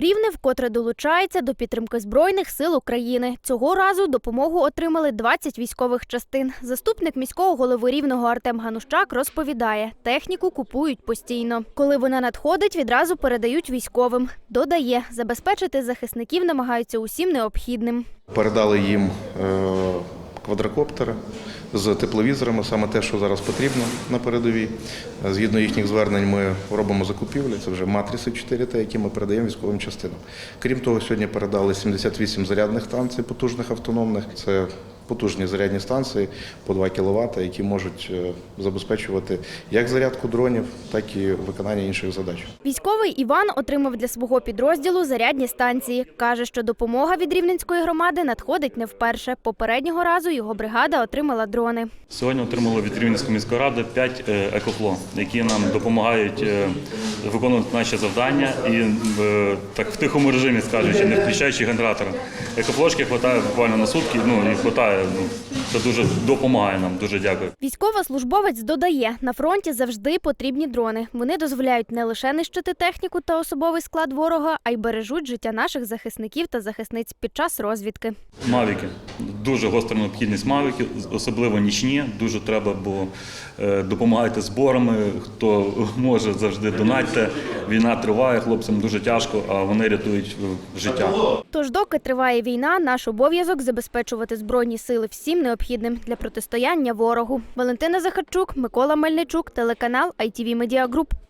Рівне вкотре долучається до підтримки збройних сил України. Цього разу допомогу отримали 20 військових частин. Заступник міського голови рівного Артем Ганущак розповідає, техніку купують постійно. Коли вона надходить, відразу передають військовим. Додає, забезпечити захисників намагаються усім необхідним. Передали їм е, квадрокоптери з тепловізорами, саме те, що зараз потрібно на передовій. Згідно їхніх звернень, ми робимо закупівлі. Це вже матриси 4Т, які ми передаємо військовим частинам. Крім того, сьогодні передали 78 зарядних станцій потужних автономних. Це потужні зарядні станції по 2 кВт, які можуть е, забезпечувати як зарядку дронів, так і виконання інших задач. Військовий Іван отримав для свого підрозділу зарядні станції. Каже, що допомога від рівненської громади надходить не вперше. Попереднього разу його бригада отримала дрони. Сьогодні отримали від Рівненської міської ради 5 екофло, які нам допомагають е, виконувати наші завдання і е, так в тихому режимі, скажучи, не включаючи генератори. Екофлошки вистачає буквально на сутки. Ну і вистачає. I don't know. Це дуже допомагає нам. Дуже дякую. Військовослужбовець додає, на фронті завжди потрібні дрони. Вони дозволяють не лише нищити техніку та особовий склад ворога, а й бережуть життя наших захисників та захисниць під час розвідки. Мавіки. Дуже гостра необхідність мавіків, особливо нічні. Дуже треба, бо е, допомагайте зборами. Хто може завжди донатьте. Війна триває, хлопцям дуже тяжко, а вони рятують е, життя. Тож, доки триває війна, наш обов'язок забезпечувати збройні сили всім необхідним для протистояння ворогу. Валентина Захарчук, Микола Мельничук, телеканал ITV Media Group.